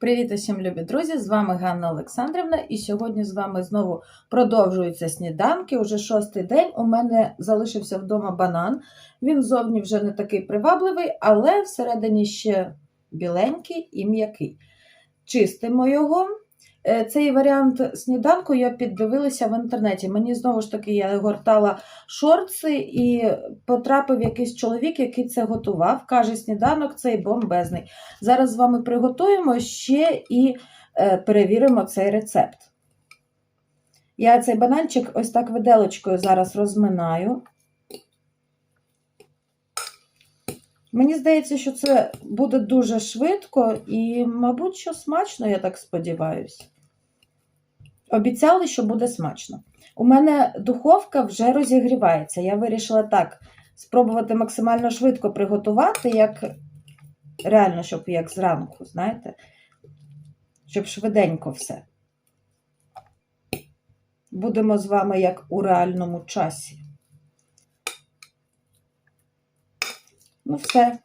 Привіт усім, любі друзі! З вами Ганна Олександрівна, і сьогодні з вами знову продовжуються сніданки. Уже шостий день. У мене залишився вдома банан. Він зовні вже не такий привабливий, але всередині ще біленький і м'який. Чистимо його. Е, Цей варіант сніданку я піддивилася в інтернеті. Мені знову ж таки я гортала шорти і потрапив якийсь чоловік, який це готував. Каже, сніданок цей бомбезний. Зараз з вами приготуємо ще і е, перевіримо цей рецепт. Я цей бананчик ось так виделочкою зараз розминаю. Мені здається, що це буде дуже швидко і, мабуть, що смачно, я так сподіваюся. Обіцяли, що буде смачно. У мене духовка вже розігрівається. Я вирішила так спробувати максимально швидко приготувати, як реально, щоб як зранку, знаєте, щоб швиденько все. Будемо з вами як у реальному часі. Ну, все.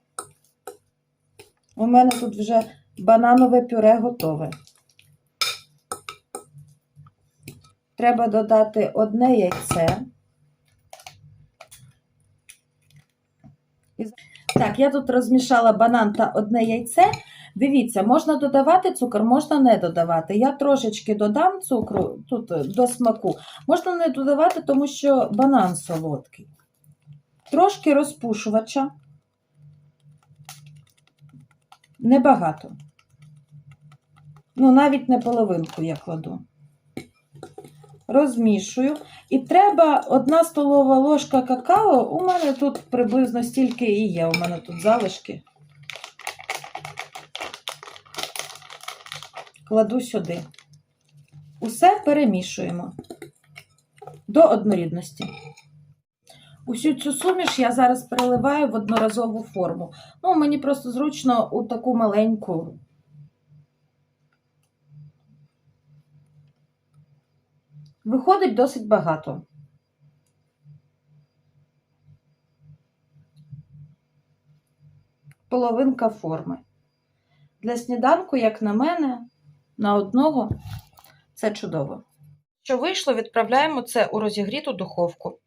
У мене тут вже бананове пюре готове. Треба додати одне яйце. Так, я тут розмішала банан та одне яйце. Дивіться, можна додавати цукор, можна не додавати. Я трошечки додам цукру тут е, до смаку. Можна не додавати, тому що банан солодкий. Трошки розпушувача. Небагато. Ну, навіть не половинку я кладу. Розмішую. І треба одна столова ложка какао. У мене тут приблизно стільки і є. У мене тут залишки. Кладу сюди. Усе перемішуємо до однорідності. Усю цю суміш я зараз переливаю в одноразову форму. Ну, мені просто зручно у таку маленьку. Виходить досить багато. Половинка форми. Для сніданку, як на мене, на одного це чудово. Що вийшло, відправляємо це у розігріту духовку.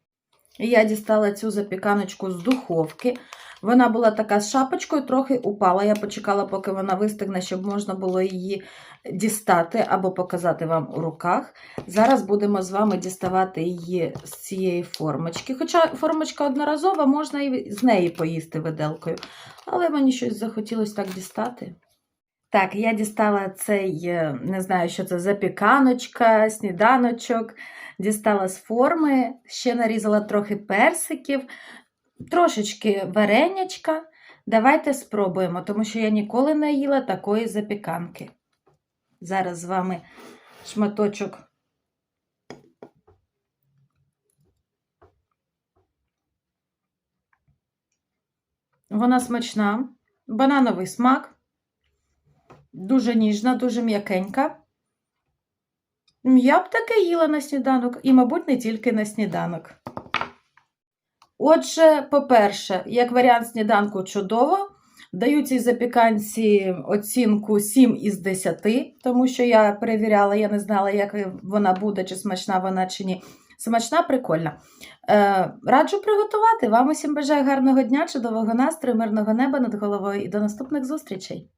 Я дістала цю запіканочку з духовки. Вона була така з шапочкою, трохи упала. Я почекала, поки вона вистигне, щоб можна було її дістати або показати вам у руках. Зараз будемо з вами діставати її з цієї формочки. Хоча формочка одноразова, можна і з неї поїсти виделкою. Але мені щось захотілося так дістати. Так, я дістала цей, е, не знаю, що це, запіканочка, сніданочок, дістала з форми, ще нарізала трохи персиків, трошечки варенячка. Давайте спробуємо, тому що я ніколи не їла такої запіканки. Зараз з вами шматочок. Вона смачна, банановий смак. Дуже ніжна, дуже м'якенька. Я б таке їла на сніданок, і, мабуть, не тільки на сніданок. Отже, по-перше, як варіант сніданку чудово. Даю цій запіканці оцінку 7 із 10, тому що я перевіряла, я не знала, як вона буде, чи смачна вона, чи ні. Смачна, прикольна. Е, раджу приготувати. Вам усім бажаю гарного дня, чудового настрою, мирного неба над головою і до наступних зустрічей!